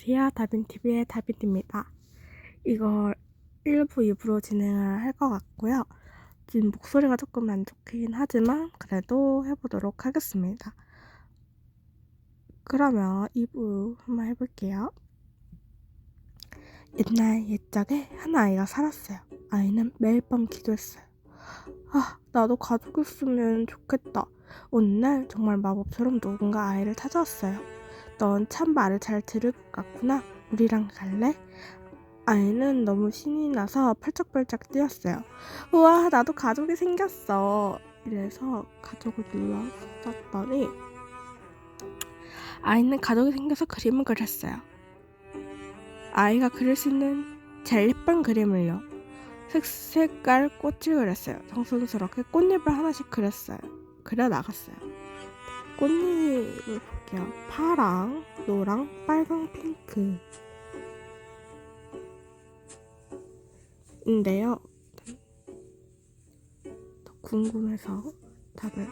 안녕하세요. 다빈TV의 다빈입니다. 이걸 1부, 2부로 진행을 할 것 같고요. 지금 목소리가 조금 안 좋긴 하지만 그래도 해보도록 하겠습니다. 그러면 2부 한번 해볼게요. 옛날 옛적에 한 아이가 살았어요. 아이는 매일 밤 기도했어요. 아, 나도 가족 있으면 좋겠다. 어느 날 정말 마법처럼 누군가 아이를 찾아왔어요. 넌 참 말을 잘 들을 것 같구나. 우리랑 갈래? 아이는 너무 신이 나서 펄쩍펄쩍 뛰었어요. 우와, 나도 가족이 생겼어. 이래서 가족을 눌렀더니 아이는 가족이 생겨서 그림을 그렸어요. 아이가 그릴 수 있는 제일 예쁜 그림을요. 색색깔 꽃을 그렸어요. 정성스럽게 꽃잎을 하나씩 그렸어요. 그려 나갔어요. 꽃잎을 볼게요. 파랑, 노랑, 빨강, 핑크. 인데요. 더 궁금해서 답을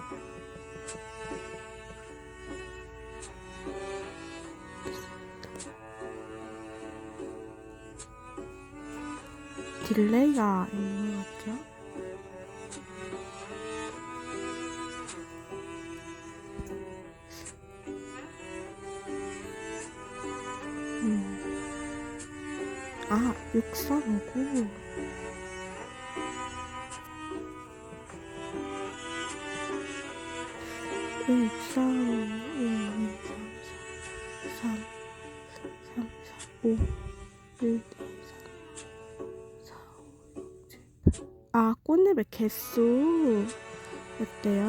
딜레이가 있는 아, 6359. 일, 육삼, 일, 이, 삼, 사, 삼, 사, 오, 일, 이, 삼, 사, 오, 육, 칠, 팔. 아, 꽃잎의 개수. 어때요?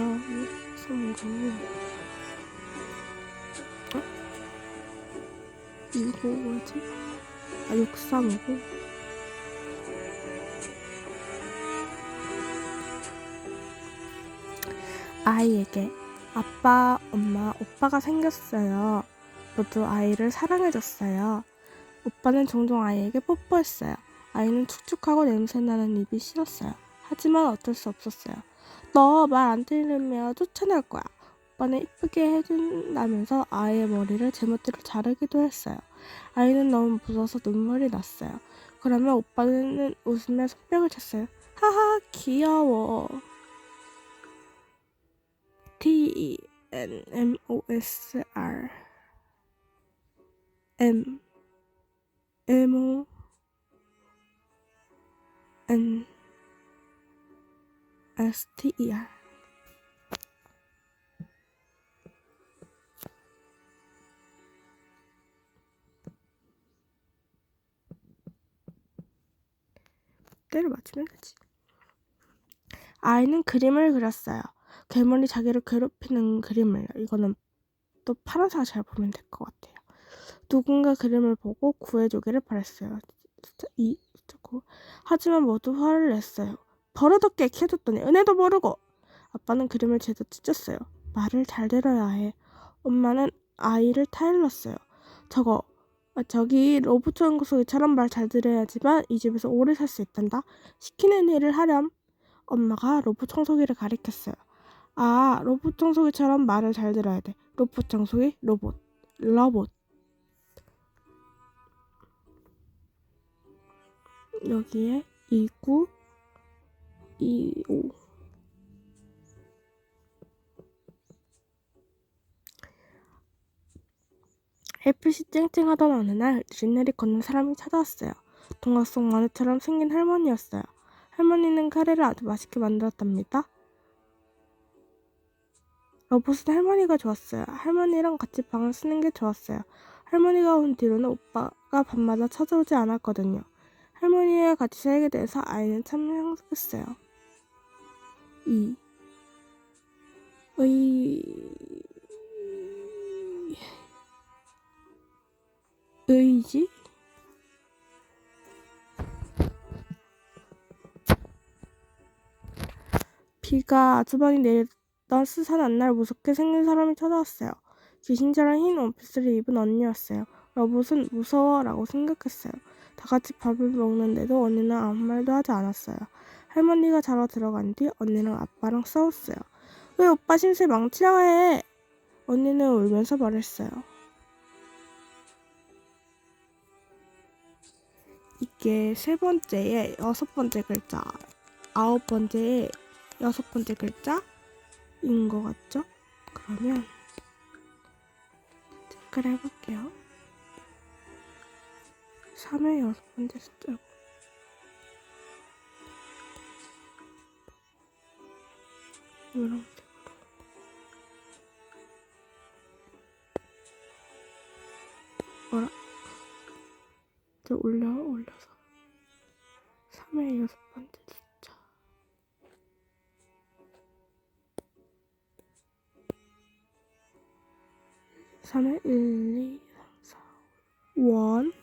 639. 어? 이거 뭐지? 아, 6359. 아이에게 아빠, 엄마, 오빠가 생겼어요. 모두 아이를 사랑해줬어요. 오빠는 종종 아이에게 뽀뽀했어요. 아이는 축축하고 냄새나는 입이 싫었어요. 하지만 어쩔 수 없었어요. 너 말 안 들으면 쫓아낼 거야. 오빠는 이쁘게 해준다면서 아이의 머리를 제멋대로 자르기도 했어요. 아이는 너무 무서워서 눈물이 났어요. 그러면 오빠는 웃으며 손뼉을 쳤어요. 하하, 귀여워. T N M O S R M M O N S T E R 때를 맞추면 되지. 아이는 그림을 그렸어요. 괴물이 자기를 괴롭히는 그림을 이거는 또 파란색 잘 보면 될 것 같아요. 누군가 그림을 보고 구해주기를 바랬어요. 이 저거 하지만 모두 화를 냈어요. 버릇없게 키워줬더니 은혜도 모르고 아빠는 그림을 제도 찢었어요. 말을 잘 들어야 해. 엄마는 아이를 타일렀어요. 저거 아, 저기 로봇 연구소처럼 말 잘 들어야지만 이 집에서 오래 살 수 있단다. 시키는 일을 하렴. 엄마가 로봇 청소기를 가리켰어요. 아, 로봇 청소기처럼 말을 잘 들어야 돼. 로봇 청소기, 로봇, 로봇. 여기에 29, 25. 햇빛이 쨍쨍하던 어느 날 느릿느릿 걷는 사람이 찾아왔어요. 동화 속 만화처럼 생긴 할머니였어요. 할머니는 카레를 아주 맛있게 만들었답니다. 로봇은 할머니가 좋았어요. 할머니랑 같이 방을 쓰는 게 좋았어요. 할머니가 온 뒤로는 오빠가 밤마다 찾아오지 않았거든요. 할머니와 같이 살게 돼서 아이는 참 행복했어요. 이 의... 의지? 비가 아주 많이 내리던 스산한 날 무섭게 생긴 사람이 찾아왔어요. 귀신처럼 흰 원피스를 입은 언니였어요. 로봇은 무서워라고 생각했어요. 다 같이 밥을 먹는데도 언니는 아무 말도 하지 않았어요. 할머니가 자러 들어간 뒤 언니랑 아빠랑 싸웠어요. 왜 오빠 신세 망치려 해? 언니는 울면서 말했어요. 이게 세 번째에 여섯 번째 글자, 아홉 번째에 여섯 번째 글자인 것 같죠? 그러면 체크를 해볼게요. 3의 여섯 번째 숫자고 이런 저 올려 올려서. 3의 여섯 번째 숫자. 3의 1, 2, 3, 4, 1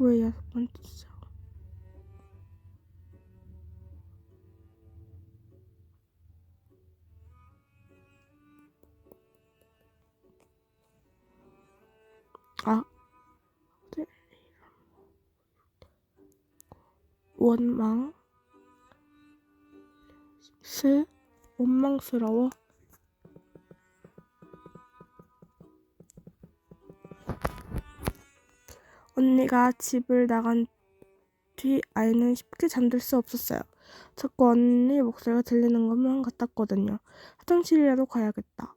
9의 여섯 번째 숫자 아 네. 원망? 스? 원망스러워 언니가 집을 나간 뒤 아이는 쉽게 잠들 수 없었어요. 자꾸 언니 목소리가 들리는 것만 같았거든요. 화장실이라도 가야겠다.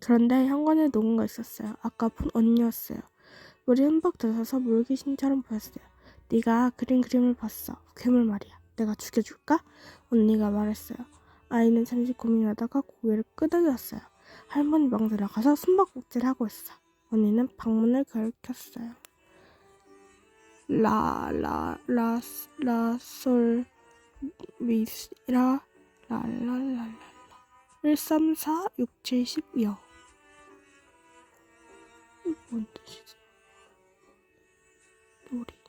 그런데 현관에 누군가 있었어요. 아까 본 언니였어요. 물이 흠뻑 들어서 물귀신처럼 보였어요. 네가 그린 그림을 봤어. 괴물 말이야. 내가 죽여줄까? 언니가 말했어요. 아이는 잠시 고민하다가 고개를 끄덕였어요. 할머니 방 들어가서 숨바꼭질 하고 있어. 언니는 방문을 가리켰어요. 라, 라, 라, 라, 라, 라, 라, 라, 라, 라. 1, 3, 4, 6, 7, 10, 2요. 이게 뭔 뜻이지? 놀이.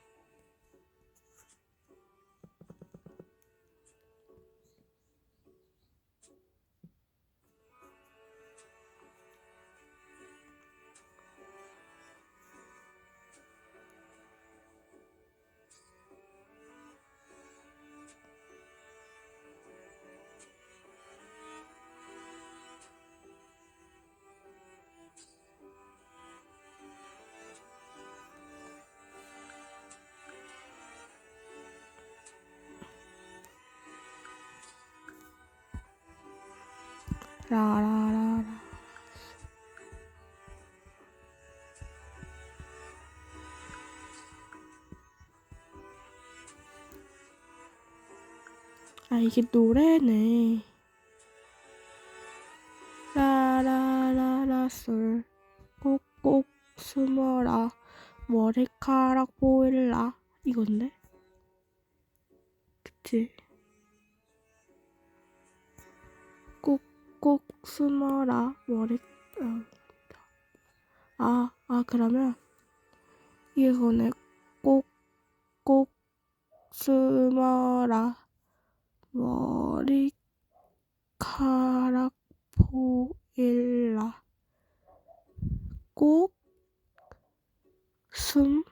라라라라. 아, 이게 노래네. 라라라라 솔 꼭꼭 숨어라. 머리카락 보일라. 이건데? 그치 꼭꼭 숨어라 머리 어, 아, 아 그러면 이게 그거네 꼭꼭 숨어라 머리카락 보일라. 꼭 숨,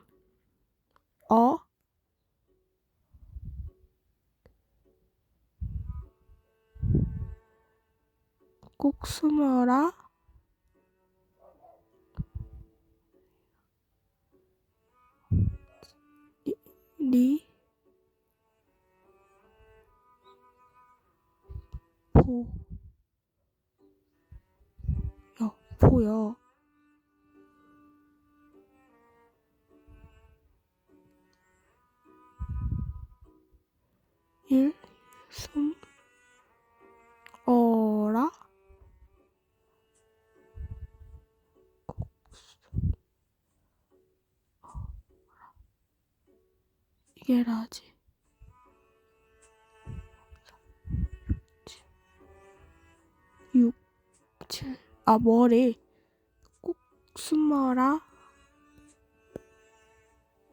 어, 꼭 숨어라. 리, 리, 보, 야, 보여. 이해를 하지. 육, 칠, 아, 머리. 꼭 숨어라.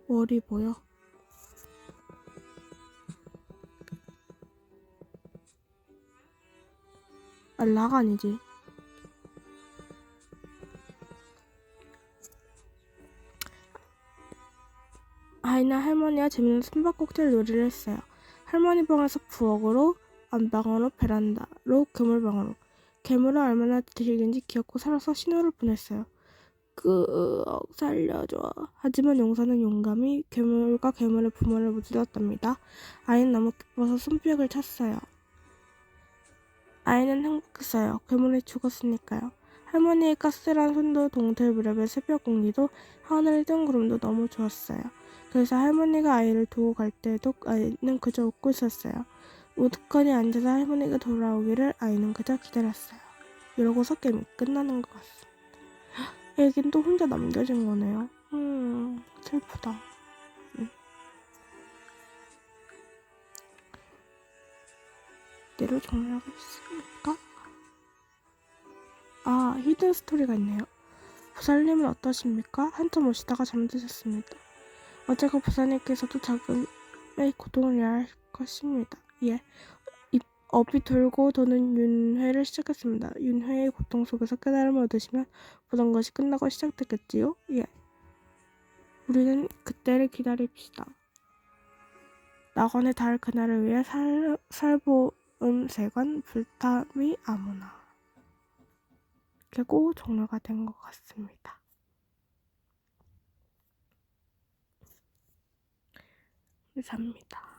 머리 보여. 아, 락 아니지. 할머니와 재밌는 숨바꼭질 놀이를 했어요. 할머니 방에서 부엌으로, 안방으로, 베란다로, 그물방으로. 괴물은 얼마나 길긴지 귀엽고 살아서 신호를 보냈어요. 끄억 살려줘. 하지만 용사는 용감히 괴물과 괴물의 부모를 무찔렀답니다. 아이는 너무 기뻐서 손뼉을 쳤어요. 아이는 행복했어요. 괴물이 죽었으니까요. 할머니의 까슬한 손도 동틀 무렵의 새벽 공기도 하늘의 뜬 구름도 너무 좋았어요. 그래서 할머니가 아이를 두고 갈 때도 아이는 그저 웃고 있었어요. 우두커니 앉아서 할머니가 돌아오기를 아이는 그저 기다렸어요. 이러고서 게임이 끝나는 것 같습니다. 애긴 또 혼자 남겨진 거네요. 음, 슬프다. 음. 내로 정리하겠습니까? 아, 히든 스토리가 있네요. 부살님은 어떠십니까? 한참 오시다가 잠드셨습니다. 어제가 부사님께서도 자금의 고통을 이해할 것입니다. 예. 이 업이 돌고 도는 윤회를 시작했습니다. 윤회의 고통 속에서 깨달음을 얻으시면 모든 것이 끝나고 시작됐겠지요? 예. 우리는 그때를 기다립시다. 낙원에 닿을 그날을 위해 살, 살보음 세관 불타미 아무나. 그리고 종료가 된 것 같습니다. 감사합니다.